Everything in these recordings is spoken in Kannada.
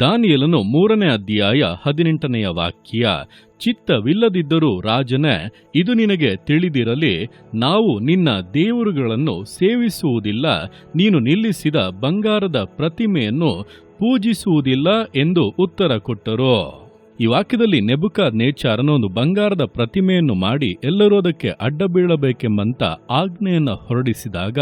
ದಾನಿಯಲನು ಮೂರನೇ ಅಧ್ಯಾಯ ಹದಿನೆಂಟನೆಯ ವಾಕ್ಯ, ಚಿತ್ತವಿಲ್ಲದಿದ್ದರೂ ರಾಜನೇ, ಇದು ನಿನಗೆ ತಿಳಿದಿರಲಿ, ನಾವು ನಿನ್ನ ದೇವರುಗಳನ್ನು ಸೇವಿಸುವುದಿಲ್ಲ, ನೀನು ನಿಲ್ಲಿಸಿದ ಬಂಗಾರದ ಪ್ರತಿಮೆಯನ್ನು ಪೂಜಿಸುವುದಿಲ್ಲ ಎಂದು ಉತ್ತರ ಕೊಟ್ಟರು. ಈ ವಾಕ್ಯದಲ್ಲಿ ನೆಬುಕ ನೇಚಾರನ ಒಂದು ಬಂಗಾರದ ಪ್ರತಿಮೆಯನ್ನು ಮಾಡಿ ಎಲ್ಲರೂ ಅದಕ್ಕೆ ಅಡ್ಡ ಬೀಳಬೇಕೆಂಬಂತ ಆಜ್ಞೆಯನ್ನು ಹೊರಡಿಸಿದಾಗ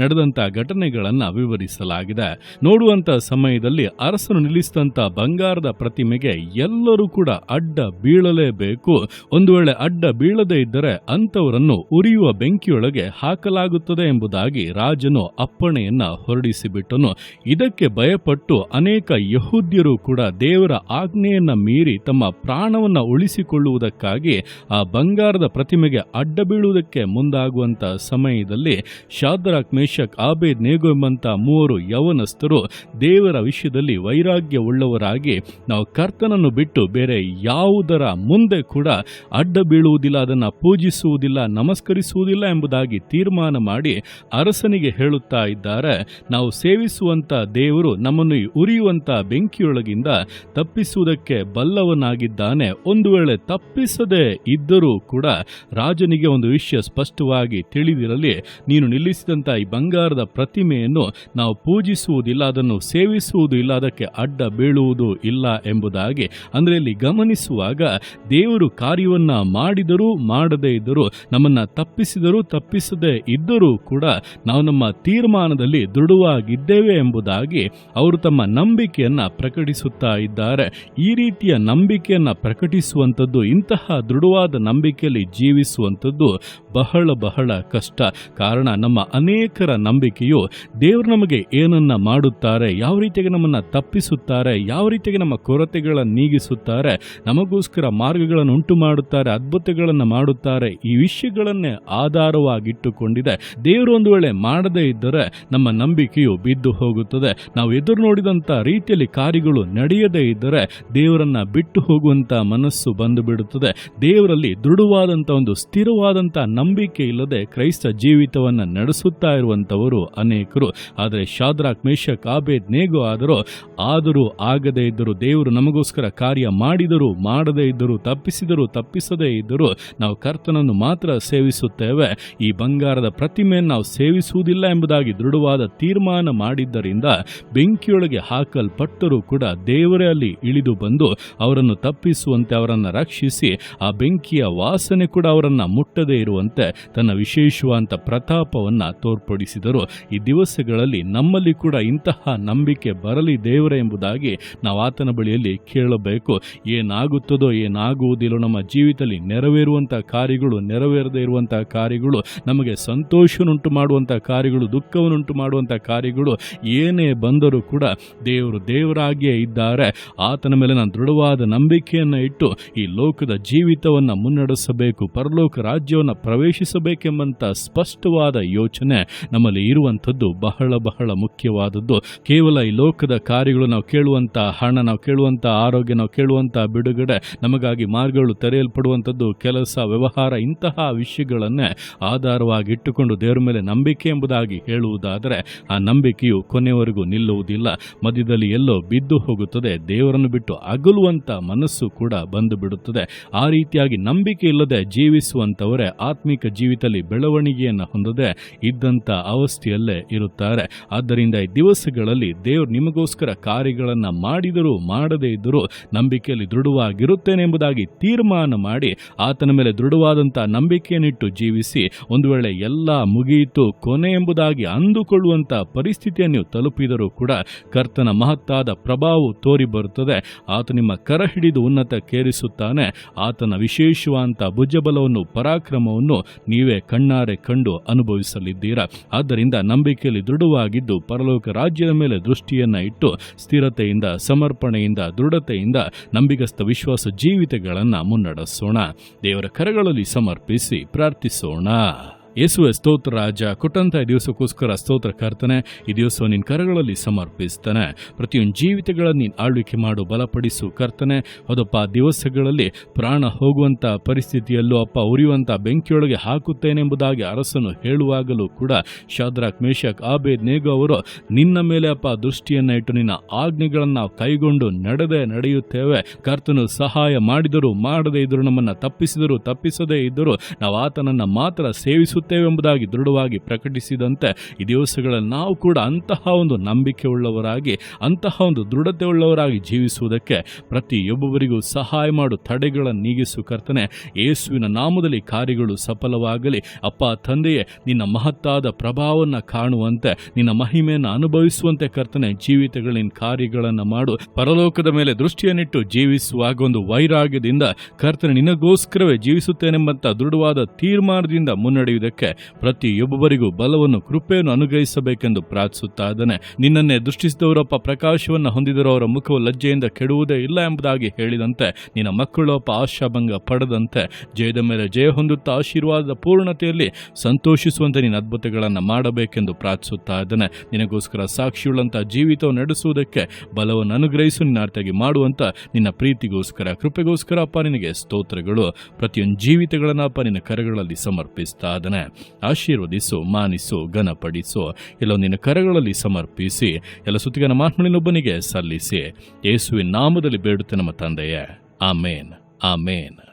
ನಡೆದಂತ ಘಟನೆಗಳನ್ನ ವಿವರಿಸಲಾಗಿದೆ. ನೋಡುವಂತ ಸಮಯದಲ್ಲಿ ಅರಸನು ನಿಲ್ಲಿಸಿದಂತ ಬಂಗಾರದ ಪ್ರತಿಮೆಗೆ ಎಲ್ಲರೂ ಕೂಡ ಅಡ್ಡ ಬೀಳಲೇಬೇಕು. ಒಂದು ವೇಳೆ ಅಡ್ಡ ಬೀಳದೇ ಇದ್ದರೆ ಅಂತವರನ್ನು ಉರಿಯುವ ಬೆಂಕಿಯೊಳಗೆ ಹಾಕಲಾಗುತ್ತದೆ ಎಂಬುದಾಗಿ ರಾಜನು ಅಪ್ಪಣೆಯನ್ನ ಹೊರಡಿಸಿಬಿಟ್ಟನು. ಇದಕ್ಕೆ ಭಯಪಟ್ಟು ಅನೇಕ ಯಹೂದ್ಯರು ಕೂಡ ದೇವರ ಆಜ್ಞೆಯನ್ನ ಮೀರಿ ತಮ್ಮ ಪ್ರಾಣವನ್ನು ಉಳಿಸಿಕೊಳ್ಳುವುದಕ್ಕಾಗಿ ಆ ಬಂಗಾರದ ಪ್ರತಿಮೆಗೆ ಅಡ್ಡ ಬೀಳುವುದಕ್ಕೆ ಮುಂದಾಗುವಂಥ ಸಮಯದಲ್ಲಿ ಶಾದ್ರಾಕ್ ಮೇಷಕ್ ಆಬೇದ್ ನೇಗೋ ಎಂಬಂಥ ಮೂವರು ಯವನಸ್ಥರು ದೇವರ ವಿಷಯದಲ್ಲಿ ವೈರಾಗ್ಯ ಉಳ್ಳವರಾಗಿ ನಾವು ಕರ್ತನನ್ನು ಬಿಟ್ಟು ಬೇರೆ ಯಾವುದರ ಮುಂದೆ ಕೂಡ ಅಡ್ಡ ಬೀಳುವುದಿಲ್ಲ, ಅದನ್ನು ಪೂಜಿಸುವುದಿಲ್ಲ, ನಮಸ್ಕರಿಸುವುದಿಲ್ಲ ಎಂಬುದಾಗಿ ತೀರ್ಮಾನ ಮಾಡಿ ಅರಸನಿಗೆ ಹೇಳುತ್ತಾ ಇದ್ದಾರೆ. ನಾವು ಸೇವಿಸುವಂತ ದೇವರು ನಮ್ಮನ್ನು ಉರಿಯುವಂಥ ಬೆಂಕಿಯೊಳಗಿಂದ ತಪ್ಪಿಸುವುದಕ್ಕೆ ಬಲ್ಲವನಾಗಿದ್ದಾನೆ ಒಂದು ವೇಳೆ ತಪ್ಪಿಸದೆ ಇದ್ದರೂ ಕೂಡ ರಾಜನಿಗೆ ಒಂದು ವಿಷಯ ಸ್ಪಷ್ಟವಾಗಿ ತಿಳಿದಿರಲಿ. ನೀನು ನಿಲ್ಲಿಸಿದಂಥ ಈ ಬಂಗಾರದ ಪ್ರತಿಮೆಯನ್ನು ನಾವು ಪೂಜಿಸುವುದಿಲ್ಲ, ಅದನ್ನು ಸೇವಿಸುವುದು ಇಲ್ಲ, ಅದಕ್ಕೆ ಅಡ್ಡ ಬೀಳುವುದು ಇಲ್ಲ ಎಂಬುದಾಗಿ. ಅಂದರೆ ಇಲ್ಲಿ ಗಮನಿಸುವಾಗ ದೇವರು ಕಾರ್ಯವನ್ನ ಮಾಡಿದರೂ ಮಾಡದೇ ಇದ್ದರೂ, ನಮ್ಮನ್ನ ತಪ್ಪಿಸಿದರೂ ತಪ್ಪಿಸದೇ ಇದ್ದರೂ ಕೂಡ ನಾವು ನಮ್ಮ ತೀರ್ಮಾನದಲ್ಲಿ ದೃಢವಾಗಿದ್ದೇವೆ ಎಂಬುದಾಗಿ ಅವರು ತಮ್ಮ ನಂಬಿಕೆಯನ್ನ ಪ್ರಕಟಿಸುತ್ತಾ ಇದ್ದಾರೆ. ಈ ರೀತಿಯ ನಂಬಿಕೆಯನ್ನ ಪ್ರಕಟಿಸುವಂಥದ್ದು, ಇಂತಹ ದೃಢವಾದ ನಂಬಿಕೆಯಲ್ಲಿ ಜೀವಿಸುವಂಥದ್ದು ಬಹಳ ಬಹಳ ಕಷ್ಟ. ಕಾರಣ ನಮ್ಮ ಅನೇಕರ ನಂಬಿಕೆಯು ದೇವರು ನಮಗೆ ಏನನ್ನ ಮಾಡುತ್ತಾರೆ, ಯಾವ ರೀತಿಯಾಗಿ ನಮ್ಮನ್ನು ತಪ್ಪಿಸುತ್ತಾರೆ, ಯಾವ ರೀತಿಯಾಗಿ ನಮ್ಮ ಕೊರತೆಗಳನ್ನು ನೀಗಿಸುತ್ತಾರೆ, ನಮಗೋಸ್ಕರ ಮಾರ್ಗಗಳನ್ನು ಉಂಟು ಮಾಡುತ್ತಾರೆ ಅದ್ಭುತಗಳನ್ನು ಮಾಡುತ್ತಾರೆ, ಈ ವಿಷಯಗಳನ್ನೇ ಆಧಾರವಾಗಿಟ್ಟುಕೊಂಡಿದೆ. ದೇವರು ಒಂದು ವೇಳೆ ಮಾಡದೇ ಇದ್ದರೆ ನಮ್ಮ ನಂಬಿಕೆಯು ಬಿದ್ದು ಹೋಗುತ್ತದೆ. ನಾವು ಎದುರು ನೋಡಿದಂಥ ರೀತಿಯಲ್ಲಿ ಕಾರ್ಯಗಳು ನಡೆಯದೇ ಇದ್ದರೆ ದೇವರನ್ನ ಬಿಟ್ಟು ಹೋಗುವಂಥ ಮನಸ್ಸು ಬಂದು ಬಿಡುತ್ತದೆ. ದೇವರಲ್ಲಿ ದೃಢವಾದಂಥ ಒಂದು ಸ್ಥಿರವಾದಂಥ ನಂಬಿಕೆ ಇಲ್ಲದೆ ಕ್ರೈಸ್ತ ಜೀವಿತವನ್ನು ನಡೆಸುತ್ತಾ ಇರುವಂಥವರು ಅನೇಕರು. ಆದರೆ ಶಾದ್ರಾಕ್ ಮೇಷಕ್ ಆಬೇದ್, ನೇಗೋ ಆದರೂ ಆದರೂ ಆಗದೇ ಇದ್ದರು, ದೇವರು ನಮಗೋಸ್ಕರ ಕಾರ್ಯ ಮಾಡಿದರೂ, ಮಾಡದೇ ಇದ್ದರೂ, ತಪ್ಪಿಸಿದರು, ತಪ್ಪಿಸದೇ ಇದ್ದರೂ, ನಾವು ಕರ್ತನನ್ನು ಮಾತ್ರ ಸೇವಿಸುತ್ತೇವೆ. ಈ ಬಂಗಾರದ ಪ್ರತಿಮೆಯನ್ನು ನಾವು ಸೇವಿಸುವುದಿಲ್ಲ ಎಂಬುದಾಗಿ ದೃಢವಾದ ತೀರ್ಮಾನ ಮಾಡಿದ್ದರಿಂದ, ಬೆಂಕಿಯೊಳಗೆ ಹಾಕಲ್ಪಟ್ಟರೂ ಕೂಡ ದೇವರೇ ಅಲ್ಲಿ ಇಳಿದು ಬಂದು ಅವರನ್ನು ತಪ್ಪಿಸುವಂತೆ ಅವರನ್ನು ರಕ್ಷಿಸಿ, ಆ ಬೆಂಕಿಯ ವಾಸನೆ ಕೂಡ ಅವರನ್ನು ಮುಟ್ಟದೇ ಇರುವಂತೆ ತನ್ನ ವಿಶೇಷವಾದಂಥ ಪ್ರತಾಪವನ್ನು ತೋರ್ಪಡಿಸಿದರು. ಈ ದಿವಸಗಳಲ್ಲಿ ನಮ್ಮಲ್ಲಿ ಕೂಡ ಇಂತಹ ನಂಬಿಕೆ ಬರಲಿ ದೇವರ ಎಂಬುದಾಗಿ ನಾವು ಆತನ ಬಳಿಯಲ್ಲಿ ಕೇಳಬೇಕು. ಏನಾಗುತ್ತದೋ ಏನಾಗುವುದಿಲ್ಲೋ ನಮ್ಮ ಜೀವಿತದಲ್ಲಿ ನೆರವೇರುವಂಥ ಕಾರ್ಯಗಳು, ನೆರವೇರದೇ ಇರುವಂಥ ಕಾರ್ಯಗಳು, ನಮಗೆ ಸಂತೋಷವನ್ನುಂಟು ಮಾಡುವಂಥ ಕಾರ್ಯಗಳು, ದುಃಖವನ್ನುಂಟು ಮಾಡುವಂಥ ಕಾರ್ಯಗಳು ಏನೇ ಬಂದರೂ ಕೂಡ ದೇವರು ದೇವರಾಗಿಯೇ ಇದ್ದಾರೆ. ಆತನ ಮೇಲೆ ನಾನು ದೃಢವಾದ ನಂಬಿಕೆಯನ್ನು ಇಟ್ಟು ಈ ಲೋಕದ ಜೀವಿತವನ್ನು ಮುನ್ನಡೆಸಬೇಕು, ಪರಲೋಕ ರಾಜ್ಯವನ್ನು ಪ್ರವೇಶಿಸಬೇಕೆಂಬಂಥ ಸ್ಪಷ್ಟವಾದ ಯೋಚನೆ ನಮ್ಮಲ್ಲಿ ಇರುವಂಥದ್ದು ಬಹಳ ಬಹಳ ಮುಖ್ಯವಾದದ್ದು. ಕೇವಲ ಈ ಲೋಕದ ಕಾರ್ಯಗಳು ನಾವು ಕೇಳುವಂಥ ಹಣ, ನಾವು ಕೇಳುವಂಥ ಆರೋಗ್ಯ, ನಾವು ಕೇಳುವಂಥ ಬಿಡುಗಡೆ, ನಮಗಾಗಿ ಮಾರ್ಗಗಳು ತೆರೆಯಲ್ಪಡುವಂಥದ್ದು ಕೆಲಸ, ವ್ಯವಹಾರ ಇಂತಹ ವಿಷಯಗಳನ್ನೇ ಆಧಾರವಾಗಿ ಇಟ್ಟುಕೊಂಡು ದೇವರ ಮೇಲೆ ನಂಬಿಕೆ ಎಂಬುದಾಗಿ ಹೇಳುವುದಾದರೆ ಆ ನಂಬಿಕೆಯು ಕೊನೆಯವರೆಗೂ ನಿಲ್ಲುವುದಿಲ್ಲ. ಮಧ್ಯದಲ್ಲಿ ಎಲ್ಲೋ ಬಿದ್ದು ಹೋಗುತ್ತದೆ, ದೇವರನ್ನು ಬಿಟ್ಟು ಅಗಲುವಂತ ಮನಸ್ಸು ಕೂಡ ಬಂದು ಬಿಡುತ್ತದೆ. ಆ ರೀತಿಯಾಗಿ ನಂಬಿಕೆ ಇಲ್ಲದೆ ಜೀವಿಸುವಂಥವರೇ ಆತ್ಮಿಕ ಜೀವಿತದಲ್ಲಿ ಬೆಳವಣಿಗೆಯನ್ನು ಹೊಂದದೆ ಇದ್ದಂಥ ಅವಸ್ಥೆಯಲ್ಲೇ ಇರುತ್ತಾರೆ. ಆದ್ದರಿಂದ ಈ ದಿವಸಗಳಲ್ಲಿ ದೇವರು ನಿಮಗೋಸ್ಕರ ಕಾರ್ಯಗಳನ್ನು ಮಾಡಿದರೂ ಮಾಡದೇ ಇದ್ದರೂ ನಂಬಿಕೆಯಲ್ಲಿ ದೃಢವಾಗಿರುತ್ತೇನೆ ಎಂಬುದಾಗಿ ತೀರ್ಮಾನ ಮಾಡಿ ಆತನ ಮೇಲೆ ದೃಢವಾದಂಥ ನಂಬಿಕೆಯನ್ನಿಟ್ಟು ಜೀವಿಸಿ ಒಂದು ವೇಳೆ ಎಲ್ಲ ಮುಗಿಯಿತು ಕೊನೆ ಎಂಬುದಾಗಿ ಅಂದುಕೊಳ್ಳುವಂಥ ಪರಿಸ್ಥಿತಿಯನ್ನು ತಲುಪಿದರೂ ಕೂಡ ಕರ್ತನ ಮಹತ್ತಾದ ಪ್ರಭಾವವು ತೋರಿ ಬರುತ್ತದೆ ಆತ ನಿಮ್ಮ ಹಿಡಿದು ಉನ್ನತಕ್ಕೇರಿಸುತ್ತಾನೆ ಆತನ ವಿಶೇಷವಾದಂಥ ಭುಜಬಲವನ್ನು, ಪರಾಕ್ರಮವನ್ನು ನೀವೇ ಕಣ್ಣಾರೆ ಕಂಡು ಅನುಭವಿಸಲಿದ್ದೀರಾ? ಆದ್ದರಿಂದ ನಂಬಿಕೆಯಲ್ಲಿ ದೃಢವಾಗಿದ್ದು ಪರಲೋಕ ರಾಜ್ಯದ ಮೇಲೆ ದೃಷ್ಟಿಯನ್ನು ಇಟ್ಟು ಸ್ಥಿರತೆಯಿಂದ, ಸಮರ್ಪಣೆಯಿಂದ, ದೃಢತೆಯಿಂದ ನಂಬಿಗಸ್ತ ವಿಶ್ವಾಸ ಜೀವಿತಗಳನ್ನು ಮುನ್ನಡೆಸೋಣ. ದೇವರ ಕರಗಳಲ್ಲಿ ಸಮರ್ಪಿಸಿ ಪ್ರಾರ್ಥಿಸೋಣ. ಯೇಸುವೆ ಸ್ತೋತ್ರ ರಾಜ ಕೊಟ್ಟಂತ ಈ ದಿವಸಕ್ಕೋಸ್ಕರ ಸ್ತೋತ್ರ ಕರ್ತನೆ, ಈ ದಿವಸ ನಿನ್ನ ಕರಗಳಲ್ಲಿ ಸಮರ್ಪಿಸ್ತಾನೆ. ಪ್ರತಿಯೊಂದು ಜೀವಿತಗಳನ್ನು ನೀನು ಆಳ್ವಿಕೆ ಮಾಡು, ಬಲಪಡಿಸು ಕರ್ತನೆ. ಅದಪ್ಪ ದಿವಸಗಳಲ್ಲಿ ಪ್ರಾಣ ಹೋಗುವಂತ ಪರಿಸ್ಥಿತಿಯಲ್ಲೂ ಅಪ್ಪ ಉರಿಯುವಂಥ ಬೆಂಕಿಯೊಳಗೆ ಹಾಕುತ್ತೇನೆಂಬುದಾಗಿ ಅರಸನು ಹೇಳುವಾಗಲೂ ಕೂಡ ಶಾದ್ರಾಕ್, ಮೇಷಕ್, ಆಬೇದ್, ನೇಗು ಅವರು ನಿನ್ನ ಮೇಲೆ ಅಪ್ಪ ದೃಷ್ಟಿಯನ್ನ ಇಟ್ಟು ನಿನ್ನ ಆಜ್ಞೆಗಳನ್ನು ಕೈಗೊಂಡು ನಡೆದೇ ನಡೆಯುತ್ತೇವೆ. ಕರ್ತನು ಸಹಾಯ ಮಾಡಿದರು ಮಾಡದೇ ಇದ್ದರು ನಮ್ಮನ್ನ ತಪ್ಪಿಸಿದರು ತಪ್ಪಿಸದೇ ಇದ್ದರು ನಾವು ಆತನನ್ನ ಮಾತ್ರ ಸೇವಿಸುತ್ತೇವೆ. ಎಂಬುದಾಗಿ ದೃಢವಾಗಿ ಪ್ರಕಟಿಸಿದಂತೆ ಈ ದಿವಸಗಳಲ್ಲಿ ನಾವು ಕೂಡ ಅಂತಹ ಒಂದು ನಂಬಿಕೆ ಉಳ್ಳವರಾಗಿ, ಅಂತಹ ಒಂದು ದೃಢತೆ ಉಳ್ಳವರಾಗಿ ಜೀವಿಸುವುದಕ್ಕೆ ಪ್ರತಿಯೊಬ್ಬರಿಗೂ ಸಹಾಯ ಮಾಡು, ತಡೆಗಳನ್ನು ನೀಗಿಸು ಕರ್ತನೆ. ಯೇಸುವಿನ ನಾಮದಲ್ಲಿ ಕಾರ್ಯಗಳು ಸಫಲವಾಗಲಿ. ಅಪ್ಪ, ತಂದೆಯೇ, ನಿನ್ನ ಮಹತ್ತಾದ ಪ್ರಭಾವವನ್ನು ಕಾಣುವಂತೆ, ನಿನ್ನ ಮಹಿಮೆಯನ್ನು ಅನುಭವಿಸುವಂತೆ ಕರ್ತನೆ ಜೀವಿತಗಳಿನ ಕಾರ್ಯಗಳನ್ನು ಮಾಡು. ಪರಲೋಕದ ಮೇಲೆ ದೃಷ್ಟಿಯನ್ನಿಟ್ಟು ಜೀವಿಸುವಾಗ ಒಂದು ವೈರಾಗ್ಯದಿಂದ ಕರ್ತನೆ ನಿನಗೋಸ್ಕರವೇ ಜೀವಿಸುತ್ತೇನೆಂಬಂತ ದೃಢವಾದ ತೀರ್ಮಾನದಿಂದ ಮುನ್ನಡೆಯುವುದಕ್ಕೆ ಪ್ರತಿಯೊಬ್ಬರಿಗೂ ಬಲವನ್ನು, ಕೃಪೆಯನ್ನು ಅನುಗ್ರಹಿಸಬೇಕೆಂದು ಪ್ರಾರ್ಥಿಸುತ್ತಾ ಇದ್ದಾನೆ. ನಿನ್ನನ್ನೇ ದೃಷ್ಟಿಸಿದವರಪ್ಪ ಪ್ರಕಾಶವನ್ನು ಹೊಂದಿದರೂ ಅವರ ಮುಖವು ಲಜ್ಜೆಯಿಂದ ಕೆಡುವುದೇ ಇಲ್ಲ ಎಂಬುದಾಗಿ ಹೇಳಿದಂತೆ, ನಿನ್ನ ಮಕ್ಕಳೊಪ್ಪ ಆಶಾಭಂಗ ಪಡೆದಂತೆ, ಜಯದ ಮೇಲೆ ಜಯ ಹೊಂದುತ್ತಾ ಆಶೀರ್ವಾದದ ಪೂರ್ಣತೆಯಲ್ಲಿ ಸಂತೋಷಿಸುವಂತೆ ನಿನ್ನ ಅದ್ಭುತಗಳನ್ನು ಮಾಡಬೇಕೆಂದು ಪ್ರಾರ್ಥಿಸುತ್ತಾ ಇದ್ದಾನೆ. ನಿನಗೋಸ್ಕರ ಸಾಕ್ಷಿಯುಳ್ಳಂಥ ಜೀವಿತ ನಡೆಸುವುದಕ್ಕೆ ಬಲವನ್ನು ಅನುಗ್ರಹಿಸು, ನಿನ್ನ ಮಾಡುವಂಥ ನಿನ್ನ ಪ್ರೀತಿಗೋಸ್ಕರ, ಕೃಪೆಗೋಸ್ಕರ ಅಪ್ಪ ನಿನಗೆ ಸ್ತೋತ್ರಗಳು. ಪ್ರತಿಯೊಂದು ಜೀವಿತಗಳನ್ನ ಅಪ್ಪ ನಿನ್ನ ಕರಗಳಲ್ಲಿ ಸಮರ್ಪಿಸ್ತಾ ಇದ್ದಾನೆ. ಆಶೀರ್ವದಿಸು, ಮಾನಿಸು, ಘನಪಡಿಸು. ಎಲ್ಲೋ ನಿನ್ನ ಕರಗಳಲ್ಲಿ ಸಮರ್ಪಿಸಿ, ಎಲ್ಲ ಸುತ್ತಿಗನ ಮಾತ್ಮಳಿನೊಬ್ಬನಿಗೆ ಸಲ್ಲಿಸಿ. ಯೇಸುವಿನ ನಾಮದಲ್ಲಿ ಬೇಡುತ್ತೆ ನಮ್ಮ ತಂದೆಯೇ. ಆಮೇನ್. ಆಮೇನ್.